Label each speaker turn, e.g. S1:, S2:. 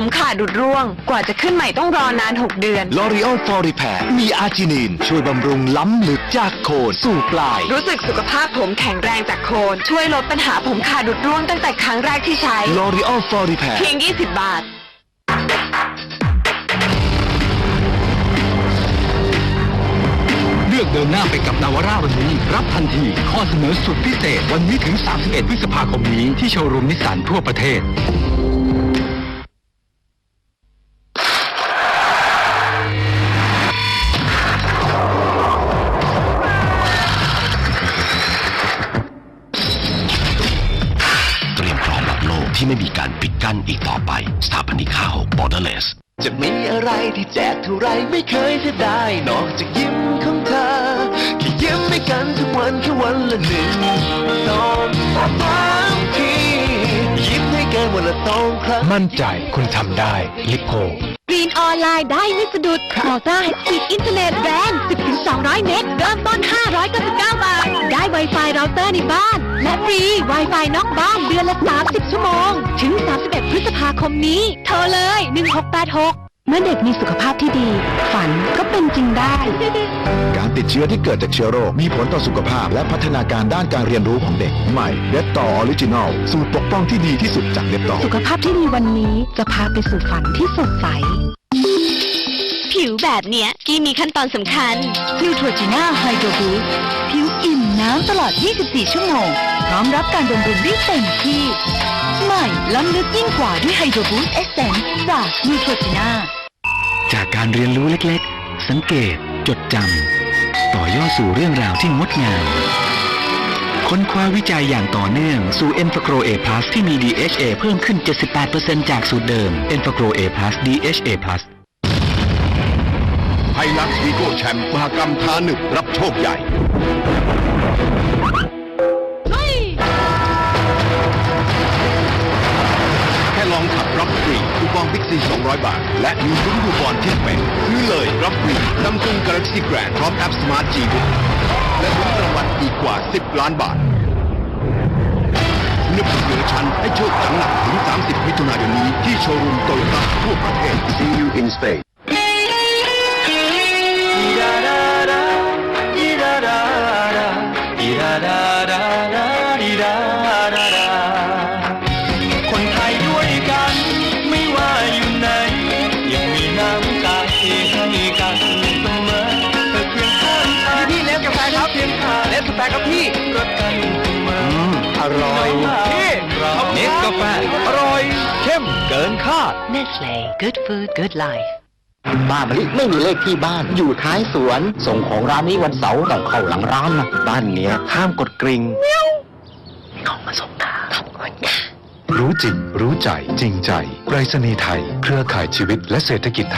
S1: ผมขาดดุดร่วง กว่าจะขึ้นใหม่ต้องรอนาน 6 เดือน
S2: l o r e a l f o r r e p a i r มีอาร์จินิน ช่วยบำรุงล้ำลึกจากโคนสู่ปลาย
S1: รู้สึกสุขภาพผมแข็งแรงจากโคน ช่วยลดปัญหาผมขาดดุดร่วงตั้งแต่ครั้งแรกที่ใช้
S2: l o r e a l f o r r e p a i r
S1: เพียง 20 บาท
S3: เลือกเดินหน้าไปกับนาวาร่าวันนี้ รับทันที ข้อเสนอสุดพิเศษวันนี้ถึง 31 พฤษภาคมนี้ที่โชว์รูมนิสสันทั่วประเทศ
S4: ที่ไม่มีการปิดกั้นอีกต่อไป สถาปนิกข้าว Borderless
S2: จะมีอะไรที่แจกเท่าไรไม่เคยเสียดายนอกจากยิ้มของเธอแค่ยิ้มให้กันทุกวันแค่วันละหนึ่งสองสามทียิ้มให้กันวันละสองครั้ง
S3: มั่นใจคุณทำได้ลิโพ
S5: กรีนออนไลน์ได้ไม่สะดุดมอต้าไฮสปีดอินเทอร์เน็ตแรง10-200 เมกเริ่มต้น 599 บาท ได้ Wi-Fi เราเตอร์ในบ้าน และฟรี Wi-Fi นอกบ้านเดือนละ 30 ชั่วโมง ถึง 31 พฤษภาคมนี้ โทรเลย 1686 เมื่อเด็กมีสุขภาพที่ดี ฝันก็เป็นจริงได้
S6: การติดเชื้อที่เกิดจากเชื้อโรค มีผลต่อสุขภาพและพัฒนาการด้านการเรียนรู้ของเด็ก ใหม่เ e ตต่อออริจินอลสูตรปกป้องที่ดีที่สุดจากเ e ตต่อ
S5: สุขภาพที่ดีวันนี้จะพาไปสู่ฝันที่สดใสผิวแบบเนี้ยกี้มีขั้นตอนสำคัญนิวทรจิน่าไฮโดรบูสผิวอิ่มน้ำตลอด 24 ชั่วโมง พร้อมรับการบำรุงได้เต็มที่ ใหม่ล้ำลึกยิ่งกว่าด้วยไฮโดรบูสเอสเซนส์จากนิวทรจิน่า
S3: จากการเรียนรู้เล็กๆ สังเกต จดจำต่อยอดสู่เรื่องราวที่งดงามค้นคว้าวิจัยอย่างต่อเนื่องสู่ e n f a g r o A+ ที่มี DHA เพิ่มขึ้น 78%จากสูตรเดิม e n f a g r o A+ DHA+
S4: ไฮลักซ์วีโก้แชมป์มหกรรมท้าหนึบรับโชคใหญ่ องบิ๊กซี 200 บาท และมีลุ้นคูปองที่เป็นซื้อเลยรับฟรีซัมซุงกาแล็กซี่แกรนพร้อมแอปสมาร์ทจีบุ๊และลุ้นรางวัลอีกกว่า 10 ล้านบาทสนุกสุดเหนือชั้นให้โชคจังหนักถึง 30 มิถุนายนนี้ที่โชว์รูมโตโยต้าทั่วประเทศ See you in space
S3: คน ครับพี่รักกันเสมออร่อยพี่เนสกาแฟอร่อยเข้มเกินคาด
S5: Nestle Good Food Good Life
S7: บ้านมะลิไม่มีเลขที่บ้านอยู่ท้ายสวน ส่งของร้านนี้วันเสาร์ต้องเข้าหลังร้านนะบ้านเนี้ยห้ามกดกริ่งของมาส่งค่ะขอบคุณค่ะ
S6: รู้จริง รู้ใจ จริงใจไรษณีย์ไทย เครือข่ายชีวิตและเศรษฐกิจไทย